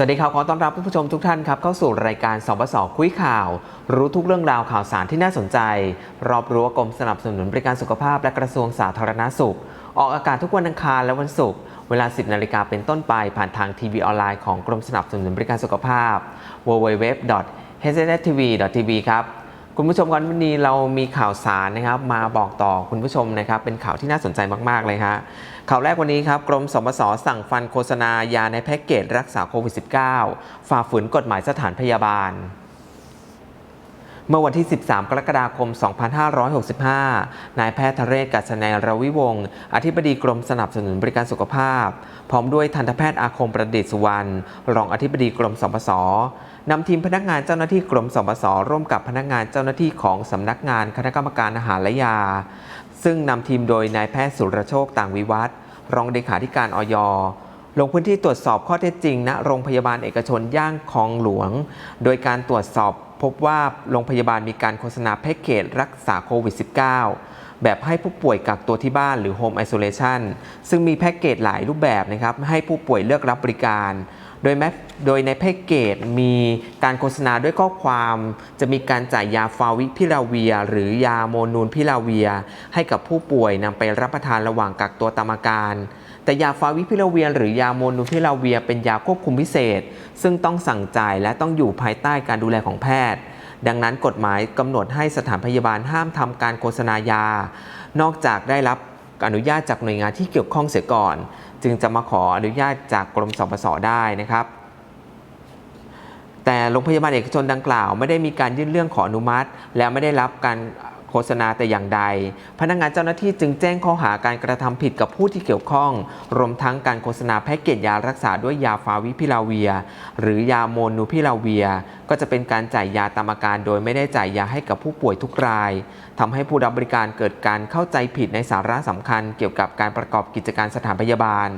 สวัสดีครับขอต้อนรับผู้ชมทุกท่านครับเข้าสู่รายการสบสคุยข่าว รู้ทุกเรื่องราวข่าวสารที่น่าสนใจ รอบรั้วกรมสนับสนุนบริการสุขภาพและกระทรวงสาธารณสุข ออกอากาศทุกวันอังคารและวันศุกร์เวลา 10 นาฬิกาเป็นต้นไปผ่านทางทีวีออนไลน์ของกรมสนับสนุนบริการสุขภาพ www.hsntv.tv ครับ คุณผู้ชมครับวันนี้เรามีข่าวสารนะครับมาบอกต่อคุณผู้ชมนะครับเป็นข่าวที่น่าสนใจมาก ๆ เลยฮะข่าวแรกวันนี้ครับกรมสมสสั่งฟันโฆษณายาในแพ็กเกจรักษาโควิด -19 ฝ่าฝืนกฎหมายสถานพยาบาล เมื่อวันที่ 13 กรกฎาคม 2565 นายแพทย์ทเรศกัศนัยรวิวงศ์ อธิบดีกรมสนับสนุนบริการสุขภาพ พร้อมด้วยทันตแพทย์อาคมประดิษฐ์สุวรรณ รองอธิบดีกรมสปสนำทีมพนักงานเจ้าหน้าที่กรมสปสร่วมกับพนักงานเจ้าหน้าที่ของสำนักงานคณะกรรมการอาหารและยา ซึ่งนำทีมโดยนายแพทย์สุรโชคต่างวิวัฒน์รองเลขาธิการอยลงพื้นที่ตรวจสอบข้อเท็จจริงณโรงพยาบาลเอกชนย่างคลองหลวง โดยการตรวจสอบ พบว่าโรงพยาบาลมีการโฆษณาแพ็กเกจรักษาโควิด -19 แบบให้ผู้ป่วยกักตัวที่บ้านหรือ Home Isolation ซึ่งมีแพ็กเกจหลายรูปแบบนะครับให้ผู้ป่วยเลือกรับบริการ โดยแม้โดยในแพ็กเกจมีการโฆษณาด้วยข้อความ จะมีการจ่ายยาฟาวิพิลาเวีย หรือยาโมนูนพิลาเวีย ให้กับผู้ป่วยนำไปรับประทานระหว่างกักตัวตามอาการ แต่ยาฟาวิพิลาเวียหรือยาโมนูพิลาเวียเป็นยาควบคุมพิเศษ ซึ่งต้องสั่งจ่ายและต้องอยู่ภายใต้การดูแลของแพทย์ ดังนั้นกฎหมายกำหนดให้สถานพยาบาลห้ามทำการโฆษณายา นอกจากได้รับอนุญาตจากหน่วยงานที่เกี่ยวข้องเสียก่อน จึงจะมาขออนุญาตจากกรมสปสได้นะครับแต่โรงพยาบาลเอกชนดังกล่าว ไม่ได้มีการยื่นเรื่องขออนุมัติ และไม่ได้รับการ โฆษณาแต่อย่างใด พนักงานเจ้าหน้าที่จึงแจ้งข้อหาการกระทำผิดกับผู้ที่เกี่ยวข้อง รวมทั้งการโฆษณาแพ็กเกจยารักษาด้วยยาฟาวิพิลาเวีย หรือยาโมนูพิลาเวีย ก็จะเป็นการจ่ายยาตามอาการโดยไม่ได้จ่ายยาให้กับผู้ป่วยทุกรายทำให้ผู้รับบริการเกิดการเข้าใจผิดในสาระสำคัญ เกี่ยวกับการประกอบกิจการสถานพยาบาล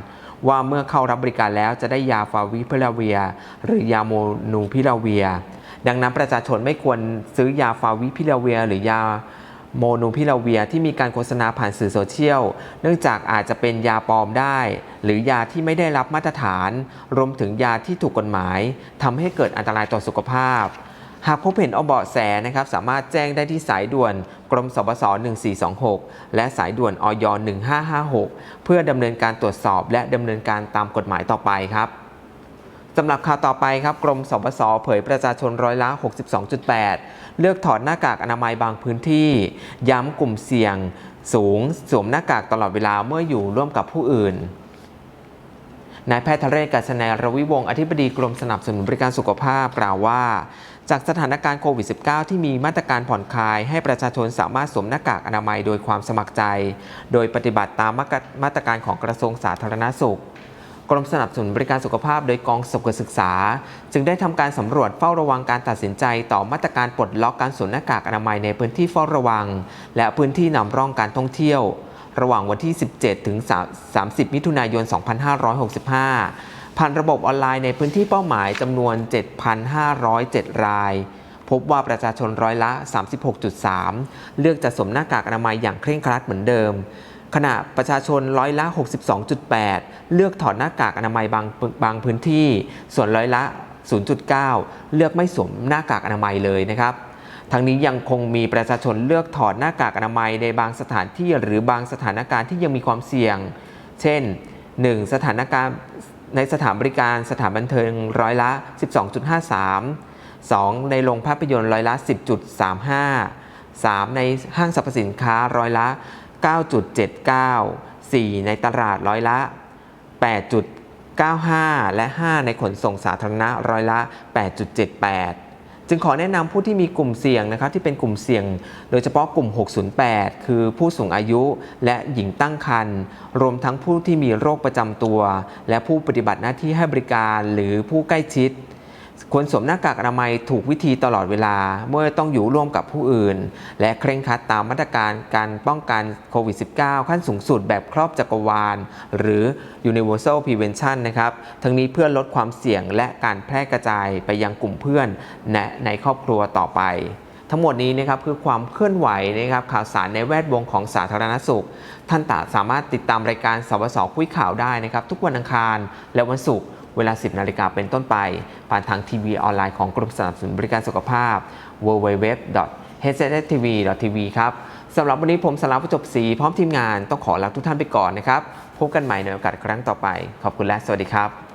ว่าเมื่อเข้ารับบริการแล้วจะได้ยาฟาวิพิลาเวีย หรือยาโมนูพิลาเวีย ดังนั้นประชาชนไม่ควรซื้อยาฟาวิพิลาเวีย หรือยา โมนูพิลาเวียที่มีการโฆษณาผ่านสื่อโซเชียล เนื่องจากอาจจะเป็นยาปลอมได้ หรือยาที่ไม่ได้รับมาตรฐาน รวมถึงยาที่ถูกกฎหมายทำให้เกิดอันตรายต่อสุขภาพ หากพบเห็นเอาเบาะแสนะครับสามารถแจ้งได้ที่สายด่วนกรมสบส1426 และสายด่วนอย1556 เพื่อดำเนินการตรวจสอบและดำเนินการตามกฎหมายต่อไปครับ สำหรับข่าวต่อไปครับกรมสบสเผยประชาชนร้อยละ 62.8 เลือกถอดหน้ากากอนามัยบางพื้นที่ ย้ำกลุ่มเสี่ยงสูงสวมหน้ากากตลอดเวลาเมื่ออยู่ร่วมกับผู้อื่นนายแพทย์ทะเรศกัศนัยรวิวงศ์อธิบดีกรมสนับสนุนบริการสุขภาพกล่าวว่า จากสถานการณ์โควิด -19 ที่มีมาตรการผ่อนคลาย ให้ประชาชนสามารถสวมหน้ากากอนามัยโดยความสมัครใจ โดยปฏิบัติตามมาตรการของกระทรวงสาธารณสุข กรมสนับสนุนบริการสุขภาพโดยกองสุขศึกษา จึงได้ทำการสำรวจเฝ้าระวังการตัดสินใจ ต่อมาตรการปลดล็อกการสวมหน้ากากอนามัยในพื้นที่เฝ้าระวัง และพื้นที่นำร่องการท่องเที่ยว ระหว่างวันที่ 17 ถึง 30 มิถุนายน 2565 ผ่านระบบออนไลน์ในพื้นที่เป้าหมายจำนวน 7,507 รายพบว่าประชาชนร้อยละ 36.3 เลือกจะสวมหน้ากากอนามัยอย่างเคร่งครัดเหมือนเดิม ขณะประชาชนร้อยละ 62.8 เลือกถอดหน้ากากอนามัยบางบางพื้นที่ ส่วนร้อยละ 0.9 เลือกไม่สวมหน้ากากอนามัยเลยนะครับทั้งนี้ยังคงมีประชาชนเลือกถอดหน้ากากอนามัยในบางสถานที่หรือบางสถานการณ์ที่ยังมีความเสี่ยง เช่น 1. สถานการณ์ในสถานบริการสถานบันเทิงร้อยละ 12.53 2. ในโรงภาพยนตร์ร้อยละ 10.35 3. ในห้างสรรพสินค้าร้อยละ 9.79 4. ในตลาดร้อยละ 8.95 และ 5 ในขนส่งสาธารณะร้อยละ 8.78จึงขอแนะนำผู้ที่มีกลุ่มเสี่ยงนะครับที่เป็นกลุ่มเสี่ยง โดยเฉพาะกลุ่ม 608 คือผู้สูงอายุและหญิงตั้งครรภ์รวมทั้งผู้ที่มีโรคประจำตัว และผู้ปฏิบัติหน้าที่ให้บริการหรือผู้ใกล้ชิด ควรสวมหน้ากากอนามัยถูกวิธีตลอดเวลา เมื่อต้องอยู่ร่วมกับผู้อื่น และเคร่งครัดตามมาตรการการป้องกันโควิด -19 ขั้นสูงสุดแบบครอบจักรวาล หรือ universal prevention นะครับ ทั้งนี้เพื่อลดความเสี่ยงและการแพร่กระจายไปยังกลุ่มเพื่อนและในครอบครัวต่อไป ทั้งหมดนี้นะครับคือความเคลื่อนไหวนะครับข่าวสารในแวดวงของสาธารณสุข ท่านตาสามารถติดตามรายการสวสคุยข่าวได้นะครับ ทุกวันอังคารและวันศุกร์ เวลา 10 นาฬิกาเป็นต้นไป ผ่านทางทีวีออนไลน์ของกรมสนับสนุนบริการสุขภาพ www h s s t v t v ครับสำหรับวันนี้ผมสลาประจบศรีพร้อมทีมงานต้องขอลาทุกท่านไปก่อนนะครับ พบกันใหม่ในโอกาสครั้งต่อไป ขอบคุณและสวัสดีครับ